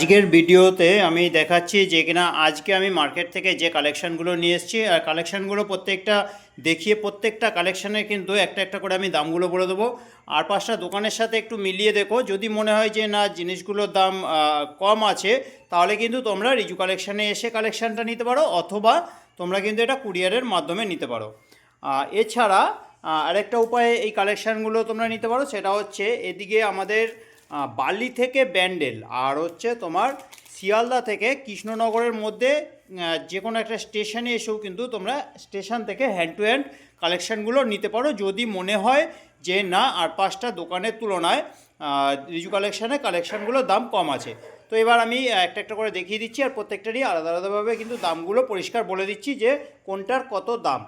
আজকের ভিডিওতে আমি দেখাচ্ছি যে কিনা আজকে আমি মার্কেট থেকে যে কালেকশানগুলো নিয়ে এসেছি, আর কালেকশানগুলো প্রত্যেকটা দেখিয়ে প্রত্যেকটা কালেকশানে কিন্তু একটা একটা করে আমি দামগুলো বলে দেবো। আর পাঁচটা দোকানের সাথে একটু মিলিয়ে দেখো, যদি মনে হয় যে না জিনিসগুলোর দাম কম আছে, তাহলে কিন্তু তোমরা রিজু কালেকশানে এসে কালেকশানটা নিতে পারো, অথবা তোমরা কিন্তু এটা কুরিয়ারের মাধ্যমে নিতে পারো। এছাড়া আরেকটা উপায়ে এই কালেকশানগুলো তোমরা নিতে পারো, সেটা হচ্ছে এদিকে আমাদের বালি থেকে ব্যান্ডেল আর হচ্ছে তোমার শিয়ালদা থেকে কৃষ্ণনগরের মধ্যে যে কোনো একটা স্টেশনে এসেও কিন্তু তোমরা স্টেশন থেকে হ্যান্ড টু হ্যান্ড কালেকশানগুলো নিতে পারো। যদি মনে হয় যে না, আর পাঁচটা দোকানের তুলনায় রিজু কালেকশানে কালেকশানগুলোর দাম কম আছে। তো এবার আমি একটা একটা করে দেখিয়ে দিচ্ছি আর প্রত্যেকটারই আলাদা আলাদাভাবে কিন্তু দামগুলো পরিষ্কার বলে দিচ্ছি যে কোনটার কত দাম।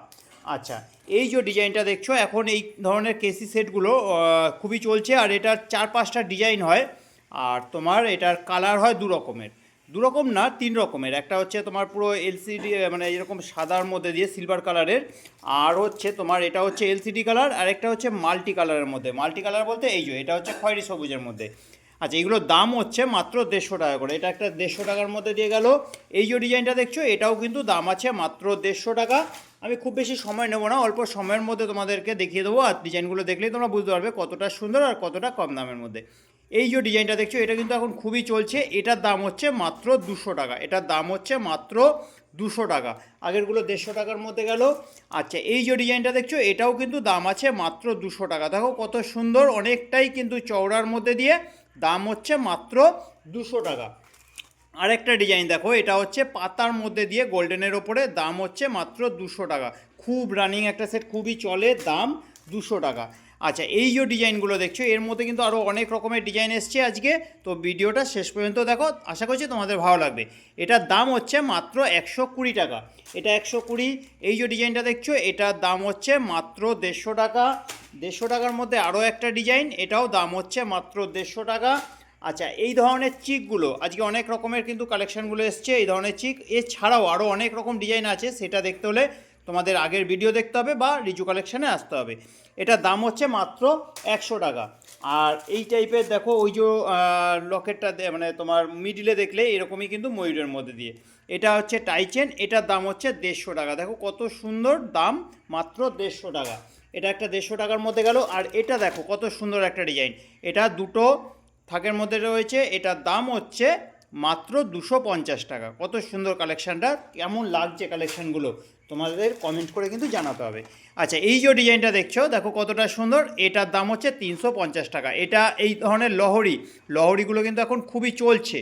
আচ্ছা এই যে ডিজাইনটা দেখছ, এখন এই ধরনের কেসি সেটগুলো খুবই চলছে, আর এটার চার পাঁচটা ডিজাইন হয়, আর তোমার এটার কালার হয় দু রকমের। দু রকম না, তিন রকমের। একটা হচ্ছে তোমার পুরো এলসিডি মানে এরকম সাদার মধ্যে দিয়ে সিলভার কালারের আর হচ্ছে তোমার এটা হচ্ছে এলসিডি কালার আর একটা হচ্ছে মাল্টি কালারের মধ্যে। মাল্টি কালার বলতে এই যে, এটা হচ্ছে খয়েরি সবুজের মধ্যে। আচ্ছা এগুলোর দাম হচ্ছে মাত্র দেড়শো টাকা করে। এটা একটা দেড়শো টাকার মধ্যে দিয়ে গেল। এই যে ডিজাইনটা দেখছ, এটাও কিন্তু দাম আছে মাত্র দেড়শো টাকা। আমি খুব বেশি সময় নেব না, অল্প সময়ের মধ্যে তোমাদেরকে দেখিয়ে দেবো। আর ডিজাইনগুলো দেখলেই তোমরা বুঝতে পারবে কতটা সুন্দর আর কতটা কম দামের মধ্যে। এই যে ডিজাইনটা দেখছ, এটা কিন্তু এখন খুবই চলছে। এটার দাম হচ্ছে মাত্র দুশো টাকা। এটার দাম হচ্ছে মাত্র দুশো টাকা। আগেরগুলো দেড়শো টাকার মধ্যে গেল। আচ্ছা এই যে ডিজাইনটা দেখছ, এটাও কিন্তু দাম আছে মাত্র দুশো টাকা। দেখো কত সুন্দর, অনেকটাই কিন্তু চওড়ার মধ্যে দিয়ে দাম হচ্ছে মাত্র দুশো টাকা। আরেকটা ডিজাইন দেখো, এটা হচ্ছে পাতার মধ্যে দিয়ে গোল্ডেনের ওপরে দাম হচ্ছে মাত্র দুশো টাকা। খুব রানিং একটা সেট, খুবই চলে, দাম দুশো টাকা। আচ্ছা এই যে ডিজাইনগুলো দেখছ, এর মধ্যে কিন্তু আরও অনেক রকমের ডিজাইন এসছে আজকে। তো ভিডিওটা শেষ পর্যন্ত দেখো, আশা করছি তোমাদের ভালো লাগবে। এটার দাম হচ্ছে মাত্র একশো কুড়ি টাকা। এটা একশো কুড়ি এই যে ডিজাইনটা দেখছ, এটার দাম হচ্ছে মাত্র দেড়শো টাকা। দেড়শো টাকার মধ্যে আরও একটা ডিজাইন, এটাও দাম হচ্ছে মাত্র দেড়শো টাকা। আচ্ছা এই ধরনের চিকগুলো, আজকে অনেক রকমের কিন্তু কালেকশানগুলো এসছে এই ধরনের চিক। এছাড়াও আরও অনেক রকম ডিজাইন আছে, সেটা দেখতে হলে তোমাদের আগের ভিডিও দেখতে হবে বা রিজু কালেকশানে আসতে হবে। এটার দাম হচ্ছে মাত্র একশো টাকা। আর এই টাইপের দেখো, ওই যে লকেটটা মানে তোমার মিডিলে দেখলে এরকমই কিন্তু ময়ূরের মধ্যে দিয়ে। এটা হচ্ছে টাইচেন এটার দাম হচ্ছে দেড়শো টাকা। দেখো কত সুন্দর দাম, মাত্র দেড়শো টাকা। এটা একটা দেড়শো টাকার মধ্যে গেল। আর এটা দেখো, কত সুন্দর একটা ডিজাইন এটা দুটো থাকের মধ্যে রয়েছে। এটার দাম হচ্ছে মাত্র দুশো পঞ্চাশ টাকা। কত সুন্দর কালেকশানটা কেমন লাগছে কালেকশানগুলো তোমাদের কমেন্ট করে কিন্তু জানাতে হবে। আচ্ছা এই যে ডিজাইনটা দেখছ, দেখো কতটা সুন্দর। এটার দাম হচ্ছে তিনশো পঞ্চাশ টাকা। এটা এই ধরনের লহরি। লহরিগুলো কিন্তু এখন খুবই চলছে।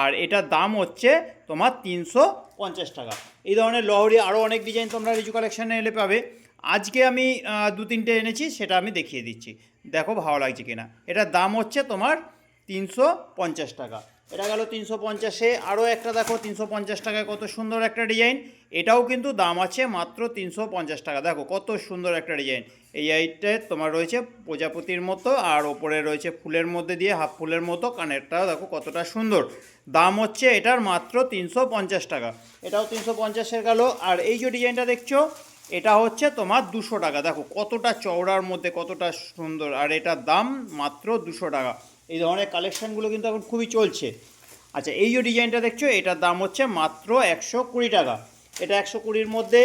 আর এটার দাম হচ্ছে তোমার তিনশো পঞ্চাশ টাকা। এই ধরনের লহরি আরও অনেক ডিজাইন তোমরা রিজু কালেকশানে এলে পাবে। আজকে আমি দু তিনটে এনেছি, সেটা আমি দেখিয়ে দিচ্ছি। দেখো ভালো লাগছে কিনা। এটার দাম হচ্ছে তোমার তিনশো পঞ্চাশ টাকা। এটা গেল তিনশো পঞ্চাশে। আরও একটা দেখো, তিনশো পঞ্চাশ টাকায় কত সুন্দর একটা ডিজাইন। এটাও কিন্তু দাম আছে মাত্র তিনশো পঞ্চাশ টাকা। দেখো কত সুন্দর একটা ডিজাইন। এই আইটায় তোমার রয়েছে প্রজাপতির মতো, আর ওপরে রয়েছে ফুলের মধ্যে দিয়ে, হাফ ফুলের মতো, কানেরটাও দেখো কতটা সুন্দর। দাম হচ্ছে এটার মাত্র তিনশো পঞ্চাশ টাকা। এটাও তিনশো পঞ্চাশের গেল। আর এই যে ডিজাইনটা দেখছ, এটা হচ্ছে তোমার দুশো টাকা। দেখো কতটা চওড়ার মধ্যে কতটা সুন্দর। আর এটার দাম মাত্র দুশো টাকা। এই ধরনের কালেকশানগুলো কিন্তু এখন খুবই চলছে। আচ্ছা এই যে ডিজাইনটা দেখছ, এটার দাম হচ্ছে মাত্র একশো কুড়ি টাকা। এটা একশো কুড়ির মধ্যে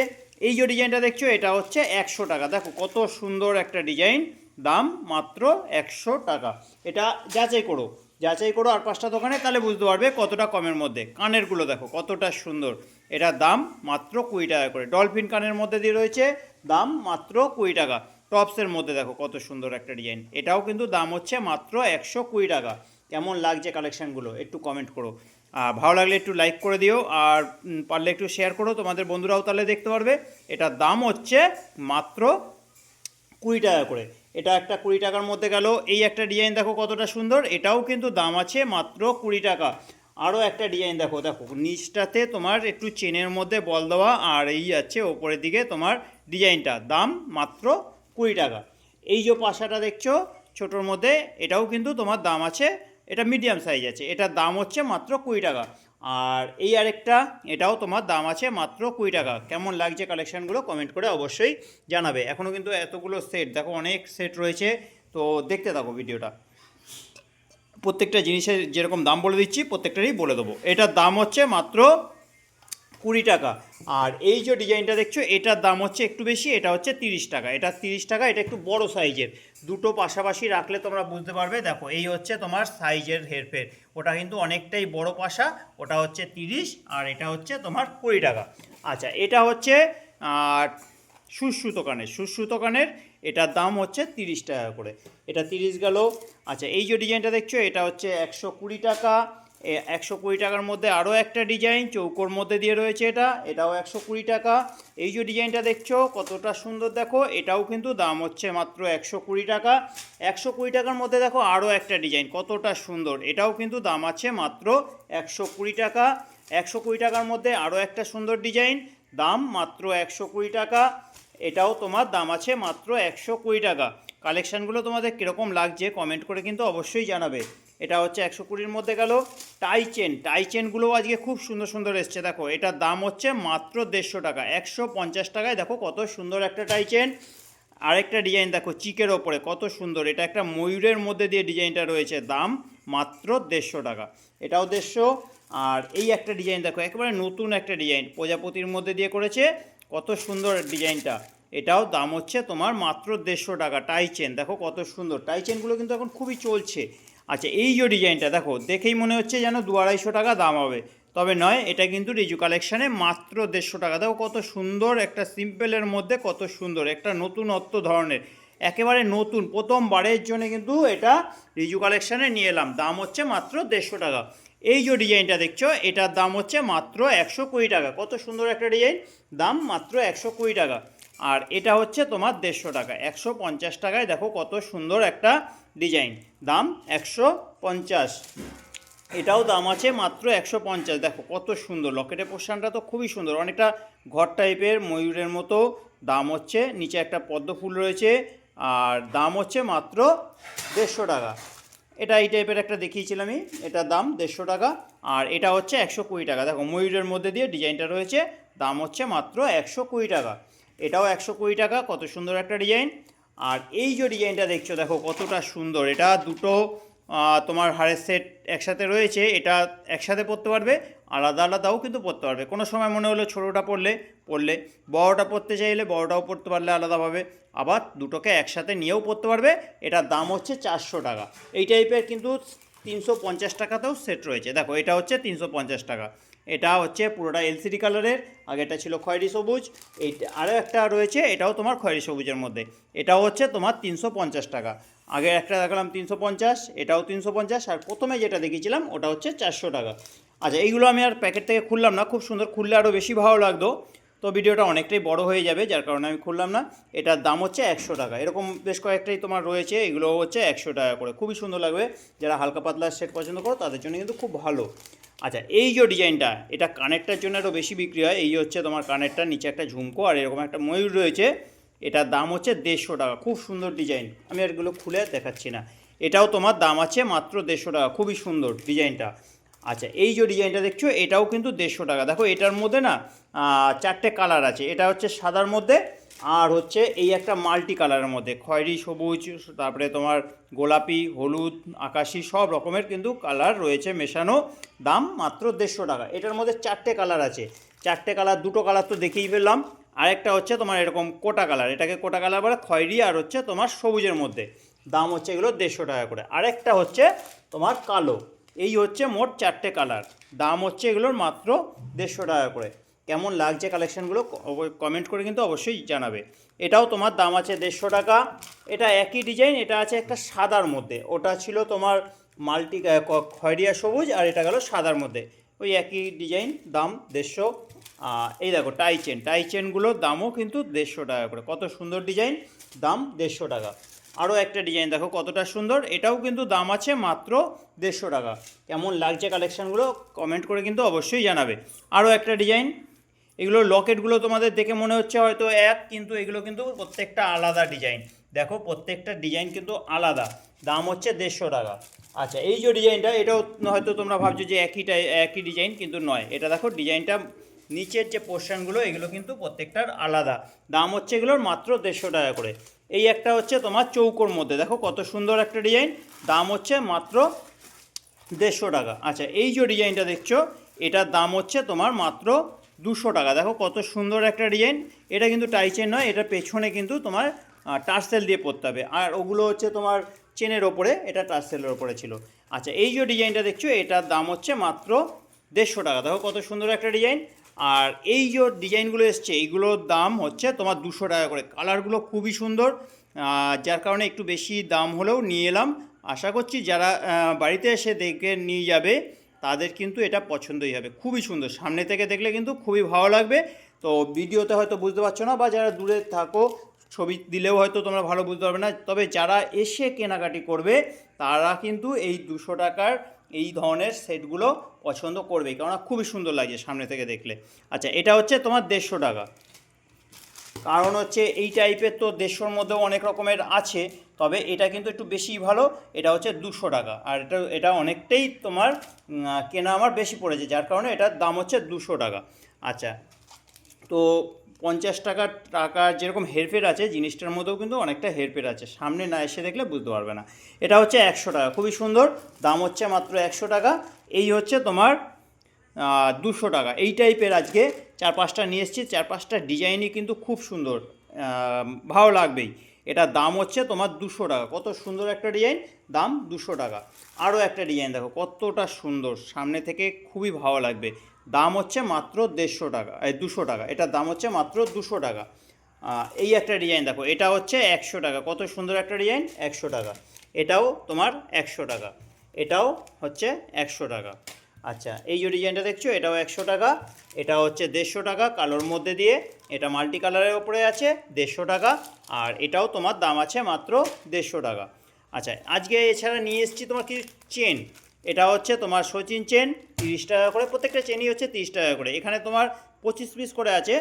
এই যে ডিজাইনটা দেখছ, এটা হচ্ছে একশো টাকা। দেখো কত সুন্দর একটা ডিজাইন, দাম মাত্র একশো টাকা। এটা যাচাই করো যাচাই করো আর পাঁচটা দোকানে, তাহলে বুঝতে পারবে কতটা কমের মধ্যে। কানেরগুলো দেখো, কতটা সুন্দর। এটার দাম মাত্র কুড়ি টাকা করে। ডলফিন কানের মধ্যে দিয়ে রয়েছে, দাম মাত্র কুড়ি টাকা। টপসের মধ্যে দেখো কত সুন্দর একটা ডিজাইন এটাও কিন্তু দাম হচ্ছে মাত্র একশো কুড়ি টাকা। কেমন লাগছে কালেকশানগুলো একটু কমেন্ট করো। ভালো লাগলে একটু লাইক করে দিও, আর পারলে একটু শেয়ার করো। তোমাদের বন্ধুরাও তাহলে দেখতে পারবে। এটার দাম হচ্ছে মাত্র কুড়ি টাকা করে। এটা একটা কুড়ি টাকার মধ্যে গেল। এই একটা ডিজাইন দেখো কতটা সুন্দর। এটাও কিন্তু দাম আছে মাত্র কুড়ি টাকা। আরও একটা ডিজাইন দেখো দেখো। নিচটাতে তোমার একটু চেনের মধ্যে বল দেওয়া, আর এই আছে ওপরের দিকে তোমার ডিজাইনটা দাম মাত্র কুড়ি টাকা। এই যে পাশাটা দেখছ, ছোটোর মধ্যে, এটাও কিন্তু তোমার দাম আছে, এটা মিডিয়াম সাইজ আছে, এটার দাম হচ্ছে মাত্র কুড়ি টাকা। আর এই আরেকটা, এটাও তোমার দাম আছে মাত্র কুড়ি টাকা। কেমন লাগছে কালেকশানগুলো কমেন্ট করে অবশ্যই জানাবে। এখনও কিন্তু এতগুলো সেট দেখো অনেক সেট রয়েছে, তো দেখতে থাকো ভিডিওটা। প্রত্যেকটা জিনিসের যেরকম দাম বলে দিচ্ছি, প্রত্যেকটারই বলে দেবো। এটার দাম হচ্ছে মাত্র কুড়ি টাকা। আর এই যে ডিজাইনটা দেখছ, এটার দাম হচ্ছে একটু বেশি, এটা হচ্ছে তিরিশ টাকা। এটা তিরিশ টাকা, এটা একটু বড় সাইজের। দুটো পাশাপাশি রাখলে তোমরা বুঝতে পারবে, দেখো, এই হচ্ছে তোমার সাইজের হেরফের। ওটা কিন্তু অনেকটাই বড় পাশা, ওটা হচ্ছে তিরিশ, আর এটা হচ্ছে তোমার কুড়ি টাকা। আচ্ছা এটা হচ্ছে, আর সুশ্রুত কানের সুশ্রুত কানের এটার দাম হচ্ছে তিরিশ টাকা করে। এটা তিরিশ গেল। আচ্ছা এই যে ডিজাইনটা দেখছ, এটা হচ্ছে একশো কুড়ি টাকা। একশো কুড়ি টাকার মধ্যে আরও একটা ডিজাইন, চৌকোর মধ্যে দিয়ে রয়েছে এটা, এটাও একশো কুড়ি টাকা। এই যে ডিজাইনটা দেখছ, কতটা সুন্দর দেখো, এটাও কিন্তু দাম হচ্ছে মাত্র একশো কুড়ি টাকা। একশো কুড়ি টাকার মধ্যে দেখো আরও একটা ডিজাইন, কতটা সুন্দর, এটাও কিন্তু দাম আছে মাত্র একশো কুড়ি টাকা। একশো কুড়ি টাকার মধ্যে আরও একটা সুন্দর ডিজাইন, দাম মাত্র একশো কুড়ি টাকা। এটাও তোমার দাম আছে মাত্র একশো কুড়ি টাকা। কালেকশানগুলো তোমাদের কীরকম লাগছে, কমেন্ট করে কিন্তু অবশ্যই জানাবে। এটা হচ্ছে একশো কুড়ির মধ্যে গেল। টাই চেন, টাই চেনগুলোও আজকে খুব সুন্দর সুন্দর এসছে, দেখো। এটার দাম হচ্ছে মাত্র দেড়শো টাকা, একশো পঞ্চাশ টাকায়, দেখো কত সুন্দর একটা টাই চেন। আরেকটা ডিজাইন, দেখো, চিকের ওপরে, কত সুন্দর। এটা একটা ময়ূরের মধ্যে দিয়ে ডিজাইনটা রয়েছে, দাম মাত্র দেড়শো টাকা। এটাও দেড়শো। আর এই একটা ডিজাইন, দেখো, একেবারে নতুন একটা ডিজাইন, প্রজাপতির মধ্যে দিয়ে করেছে। কত সুন্দর ডিজাইনটা। এটাও দাম হচ্ছে তোমার মাত্র দেড়শো টাকা, টাই চেন, দেখো কত সুন্দর। টাই চেনগুলো কিন্তু এখন খুবই চলছে। আচ্ছা এই যে ডিজাইনটা, দেখো, দেখেই মনে হচ্ছে যেন দু আড়াইশো টাকা দাম হবে। তবে নয়, এটা কিন্তু রিজু কালেকশানে মাত্র দেড়শো টাকা। দেখো কত সুন্দর একটা সিম্পলের মধ্যে কত সুন্দর, একটা নতুনত্ব ধরনের। একেবারে নতুন, প্রথমবারের জন্য কিন্তু এটা রিজু কালেকশানে নিয়ে এলাম। দাম হচ্ছে মাত্র দেড়শো টাকা। এই যে ডিজাইনটা দেখছ, এটার দাম হচ্ছে মাত্র একশো কুড়ি টাকা। কত সুন্দর একটা ডিজাইন, দাম মাত্র একশো কুড়ি টাকা। আর এটা হচ্ছে তোমার দেড়শো টাকা। একশো পঞ্চাশ টাকায় দেখো কত সুন্দর একটা ডিজাইন। দাম একশো পঞ্চাশ। এটাও দাম আছে মাত্র একশো পঞ্চাশ। দেখো কত সুন্দর। লকেটের পোর্শনটা তো খুবই সুন্দর। অনেকটা ঘর টাইপের ময়ূরের মতো। দাম হচ্ছে নিচে একটা পদ্ম ফুল রয়েছে। আর দাম হচ্ছে মাত্র দেড়শো টাকা। এটা এই টাইপের একটা দেখিয়েছিলাম আমি। এটার দাম দেড়শো টাকা। আর এটা হচ্ছে একশো কুড়ি টাকা। দেখো ময়ূরের মধ্যে দিয়ে ডিজাইনটা রয়েছে। দাম হচ্ছে মাত্র একশো কুড়ি টাকা। এটাও একশো কুড়ি টাকা, কত সুন্দর একটা ডিজাইন। আর এই যে ডিজাইনটা দেখছ, দেখো কতটা সুন্দর। এটা দুটো তোমার হারের সেট একসাথে রয়েছে, এটা একসাথে পরতে পারবে, আলাদা আলাদাও কিন্তু পরতে পারবে। কোনো সময় মনে হলো ছোটোটা পরলে পরলে বড়োটা পরতে চাইলে বড়োটাও পরতে পারলে আলাদাভাবে, আবার দুটোকে একসাথে নিয়েও পরতে পারবে। এটার দাম হচ্ছে চারশো টাকা। এই টাইপের কিন্তু তিনশো পঞ্চাশ টাকাতেও সেট রয়েছে। দেখো, এটা হচ্ছে তিনশো পঞ্চাশ টাকা। এটা হচ্ছে পুরোটা এলসিডি কালারের আগেটা ছিল খয়েরি সবুজ এই আরও একটা রয়েছে, এটাও তোমার খয়েরি সবুজের মধ্যে। এটাও হচ্ছে তোমার তিনশো পঞ্চাশ টাকা। আগে একটা দেখালাম তিনশো পঞ্চাশ, এটাও তিনশো পঞ্চাশ, আর প্রথমে যেটা দেখিয়েছিলাম ওটা হচ্ছে চারশো টাকা। আচ্ছা এইগুলো আমি আর প্যাকেট থেকে খুললাম না, খুব সুন্দর খুললে আরও বেশি ভালো লাগতো। তো ভিডিওটা অনেকটাই বড় হয়ে যাবে, যার কারণে আমি খুললাম না। এটার দাম হচ্ছে একশো টাকা। এরকম বেশ কয়েকটাই তোমার রয়েছে এগুলো হচ্ছে একশো টাকা করে। খুবই সুন্দর লাগবে। যারা হালকা পাতলা সেট পছন্দ করো, তাদের জন্য কিন্তু খুব ভালো। আচ্ছা এই যে ডিজাইনটা, এটা কানেরটার জন্য আরও বেশি বিক্রি হয়। এই হচ্ছে তোমার কানেরটার নিচে একটা ঝুমকো আর এরকম একটা ময়ূর রয়েছে। এটার দাম হচ্ছে দেড়শো টাকা। খুব সুন্দর ডিজাইন। আমি আর এগুলো খুলে দেখাচ্ছি না। এটাও তোমার দাম আছে মাত্র দেড়শো টাকা। খুবই সুন্দর ডিজাইনটা। আচ্ছা এই যে ডিজাইনটা দেখছ, এটাও কিন্তু দেড়শো টাকা। দেখো, এটার মধ্যে না চারটে কালার আছে। এটা হচ্ছে সাদার মধ্যে আর হচ্ছে এই একটা মাল্টি কালারের মধ্যে। খয়েরি, সবুজ, তারপরে তোমার গোলাপি, হলুদ, আকাশি, সব রকমের কিন্তু কালার রয়েছে মেশানো। দাম মাত্র দেড়শো টাকা। এটার মধ্যে চারটে কালার আছে। চারটে কালার দুটো কালার তো দেখেই পেলাম আরেকটা হচ্ছে তোমার এরকম কোটা কালার এটাকে কোটা কালার বলে খয়েরি আর হচ্ছে তোমার সবুজের মধ্যে। দাম হচ্ছে এগুলো দেড়শো টাকা করে। আরেকটা হচ্ছে তোমার কালো। এই হচ্ছে মোট চারটে কালার দাম হচ্ছে এগুলোর মাত্র দেড়শো টাকা করে। কেমন লাগছে কালেকশানগুলো কমেন্ট করে কিন্তু অবশ্যই জানাবে। এটাও তোমার দাম আছে দেড়শো টাকা। এটা একই ডিজাইন এটা আছে একটা সাদার মধ্যে। ওটা ছিল তোমার মাল্টি খয়রিয়া সবুজ আর এটা গেল সাদার মধ্যে। ওই একই ডিজাইন দাম দেড়শো। এই দেখো টাই চেন টাই চেনগুলোর দামও কিন্তু দেড়শো টাকা করে। কত সুন্দর ডিজাইন দাম দেড়শো টাকা। আরও একটা ডিজাইন দেখো, কতটা সুন্দর। এটাও কিন্তু দাম আছে মাত্র দেড়শো টাকা। কেমন লাগছে কালেকশানগুলো কমেন্ট করে কিন্তু অবশ্যই জানাবে। আরও একটা ডিজাইন এগুলো লকেটগুলো তোমাদের দেখে মনে হচ্ছে হয়তো এক, কিন্তু এগুলো কিন্তু প্রত্যেকটা আলাদা ডিজাইন। দেখো, প্রত্যেকটা ডিজাইন কিন্তু আলাদা। দাম হচ্ছে দেড়শো টাকা। আচ্ছা এই যে ডিজাইনটা, এটাও হয়তো তোমরা ভাবছ যে একই টাই, একই ডিজাইন, কিন্তু নয়। এটা দেখো, ডিজাইনটা নিচের যে পোর্শনগুলো, এগুলো কিন্তু প্রত্যেকটার আলাদা। দাম হচ্ছে এগুলোর মাত্র দেড়শো টাকা করে। এই একটা হচ্ছে তোমার চৌকোর মধ্যে। দেখো, কত সুন্দর একটা ডিজাইন। দাম হচ্ছে মাত্র দেড়শো টাকা। আচ্ছা এই যে ডিজাইনটা দেখছ, এটার দাম হচ্ছে তোমার মাত্র দুশো টাকা। দেখো কত সুন্দর একটা ডিজাইন। এটা কিন্তু টাইচেন নয়, এটা পেছনে কিন্তু তোমার টার্সেল দিয়ে পরতে হবে। আর ওগুলো হচ্ছে তোমার চেনের ওপরে, এটা টার্সেলের ওপরে ছিল। আচ্ছা এই যে ডিজাইনটা দেখছ, এটার দাম হচ্ছে মাত্র দেড়শো টাকা। দেখো কত সুন্দর একটা ডিজাইন। আর এই যে ডিজাইনগুলো এসছে, এইগুলোর দাম হচ্ছে তোমার দুশো টাকা করে। কালারগুলো খুবই সুন্দর। যার কারণে একটু বেশি দাম হলেও নিয়ে এলাম। আশা করছি যারা বাড়িতে এসে দেখে নিয়ে যাবে তাদের কিন্তু এটা পছন্দই হবে। খুবই সুন্দর। সামনে থেকে দেখলে কিন্তু খুবই ভালো লাগবে। তো ভিডিওতে হয়তো বুঝতে পারছ না বা যারা দূরে থাকো, ছবি দিলেও হয়তো তোমরা ভালো বুঝতে পারবে না। তবে যারা এসে কেনাকাটি করবে, তারা কিন্তু এই দুশো টাকার এই ধরনের সেটগুলো পছন্দ করবে কেননা খুবই সুন্দর লাগছে সামনে থেকে দেখলে। আচ্ছা এটা হচ্ছে তোমার দেড়শো টাকা। কারণ হচ্ছে এই টাইপের তো দেড়শোর মধ্যেও অনেক রকমের আছে, তবে এটা কিন্তু একটু বেশি ভালো, এটা হচ্ছে দুশো টাকা। আর এটা এটা অনেকটাই তোমার কেনা আমার বেশি পড়েছে, যার কারণে এটার দাম হচ্ছে দুশো টাকা। আচ্ছা তো পঞ্চাশ টাকার টাকা যেরকম হেরফের আছে, জিনিসটার মধ্যেও কিন্তু অনেকটা হেরফের আছে, সামনে না এসে দেখলে বুঝতে পারবে না। এটা হচ্ছে একশো টাকা, খুবই সুন্দর, দাম হচ্ছে মাত্র একশো টাকা, এই হচ্ছে তোমার দুশো টাকা। এই টাইপের আজকে চার পাঁচটা নিয়ে এসেছি চার পাঁচটা ডিজাইনই কিন্তু খুব সুন্দর। ভালো লাগবেই। এটার দাম হচ্ছে তোমার দুশো টাকা। কত সুন্দর একটা ডিজাইন? দাম দুশো টাকা। আরও একটা ডিজাইন দেখো, কতটা সুন্দর। সামনে থেকে খুবই ভালো লাগবে। দাম হচ্ছে মাত্র দেড়শো টাকা, এই দুশো টাকা। এটার দাম হচ্ছে মাত্র দুশো টাকা। এই একটা ডিজাইন দেখো, এটা হচ্ছে একশো টাকা। কত সুন্দর একটা ডিজাইন? একশো টাকা। এটাও তোমার একশো টাকা। এটাও হচ্ছে একশো টাকা। আচ্ছা এই যে ডিজাইনটা দেখছ, এটাও একশো টাকা, এটা হচ্ছে দেড়শো টাকা, কালোর মধ্যে দিয়ে, এটা মাল্টি কালারের ওপরে আছে, দেড়শো টাকা, আর এটাও তোমার দাম আছে মাত্র দেড়শো টাকা। আচ্ছা আজকে এছাড়া নিয়ে এসেছি তোমার কি চেন? এটা হচ্ছে তোমার সচিন চেন, তিরিশ টাকা করে, প্রত্যেকটা চেনই হচ্ছে তিরিশ টাকা করে। এখানে তোমার পঁচিশ পিস করে আছে।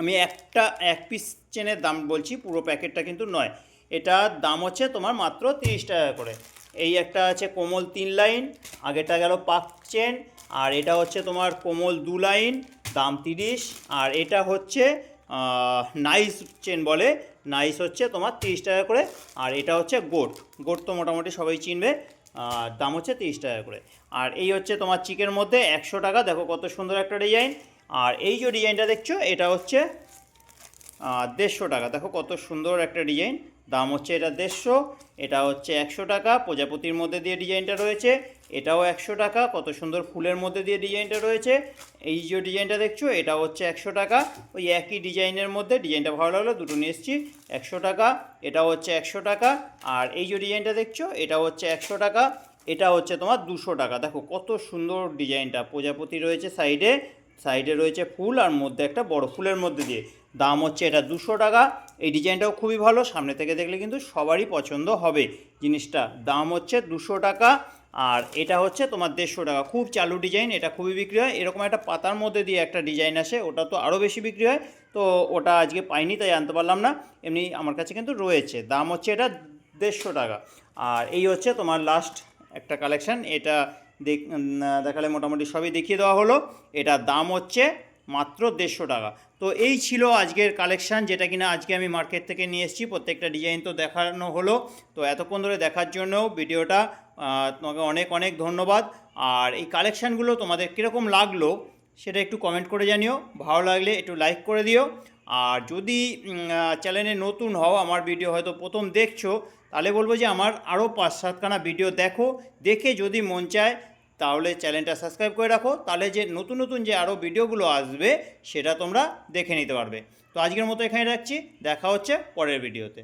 আমি একটা, এক পিস চেনের দাম বলছি, পুরো প্যাকেটটা কিন্তু নয়। এটার দাম হচ্ছে তোমার মাত্র তিরিশ টাকা করে। এই একটা আছে কোমল তিন লাইন আগেটা গেল পাক চেন, আর এটা হচ্ছে তোমার কোমল দু লাইন, দাম তিরিশ, আর এটা হচ্ছে নাইস চেন বলে, নাইস হচ্ছে তোমার তিরিশ টাকা করে, আর এটা হচ্ছে গোট গোট তো মোটামুটি সবাই চিনবে আর দাম হচ্ছে তিরিশ টাকা করে, আর এই হচ্ছে তোমার চিকের মধ্যে একশো টাকা, দেখো কত সুন্দর একটা ডিজাইন, আর এই যে ডিজাইনটা দেখছ, এটা হচ্ছে দেড়শো টাকা, দেখো কত সুন্দর একটা ডিজাইন দাম হচ্ছে এটা দেড়শো, এটা হচ্ছে একশো টাকা, প্রজাপতির মধ্যে দিয়ে ডিজাইনটা রয়েছে, এটাও একশো টাকা, কত সুন্দর ফুলের মধ্যে দিয়ে ডিজাইনটা রয়েছে, এই যে ডিজাইনটা দেখছ এটা হচ্ছে একশো টাকা, ওই একই ডিজাইনের মধ্যে ডিজাইনটা ভালো লাগল, দুটো নিয়ে এসেছি, একশো টাকা এটা হচ্ছে একশো টাকা, আর এই যে ডিজাইনটা দেখছ এটা হচ্ছে একশো টাকা, এটা হচ্ছে তোমার দুশো টাকা, দেখো কত সুন্দর ডিজাইনটা, প্রজাপতি রয়েছে সাইডে সাইডে রয়েছে ফুল, আর মধ্যে একটা বড় ফুলের মধ্যে দিয়ে, দাম হচ্ছে এটা দুশো টাকা এই ডিজাইনটাও খুবই ভালো, সামনে থেকে দেখলে কিন্তু সবারই পছন্দ হবে। জিনিসটা দাম হচ্ছে দুশো টাকা আর এটা হচ্ছে তোমার দেড়শো টাকা। খুব চালু ডিজাইন, এটা খুবই বিক্রি হয়। এরকম একটা পাতার মধ্যে দিয়ে একটা ডিজাইন আসে, ওটা তো আরও বেশি বিক্রি হয়। তো ওটা আজকে পাইনি, তাই আনতে পারলাম না। এমনি আমার কাছে কিন্তু রয়েছে, দাম হচ্ছে এটা দেড়শো টাকা। আর এই হচ্ছে তোমার লাস্ট একটা কালেকশান এটা দেখ দেখালে মোটামুটি সবই দেখিয়ে দেওয়া হলো। এটার দাম হচ্ছে মাত্র দেড়শো টাকা। তো এই ছিল আজকের কালেকশান যেটা কিনা আজকে আমি মার্কেট থেকে নিয়ে এসেছি। প্রত্যেকটা ডিজাইন তো দেখানো হলো। তো এতক্ষণ ধরে দেখার জন্য ভিডিওটা তোমাকে অনেক অনেক ধন্যবাদ। আর এই কালেকশানগুলো তোমাদের কীরকম লাগল, সেটা একটু কমেন্ট করে জানিও। ভালো লাগলে একটু লাইক করে দিও। আর যদি চ্যানেলে নতুন হও, আমার ভিডিও হয়তো প্রথম দেখছ, তাহলে বলব যে আমার আরও পাঁচ সাতখানা ভিডিও দেখো। দেখে যদি মন চায় তাহলে চ্যানেলটা সাবস্ক্রাইব করে রাখো, তাহলে যে নতুন নতুন যে আরও ভিডিওগুলো আসবে, সেটা তোমরা দেখে নিতে পারবে। তো আজকের মতো এখানে রাখছি, দেখা হচ্ছে পরের ভিডিওতে।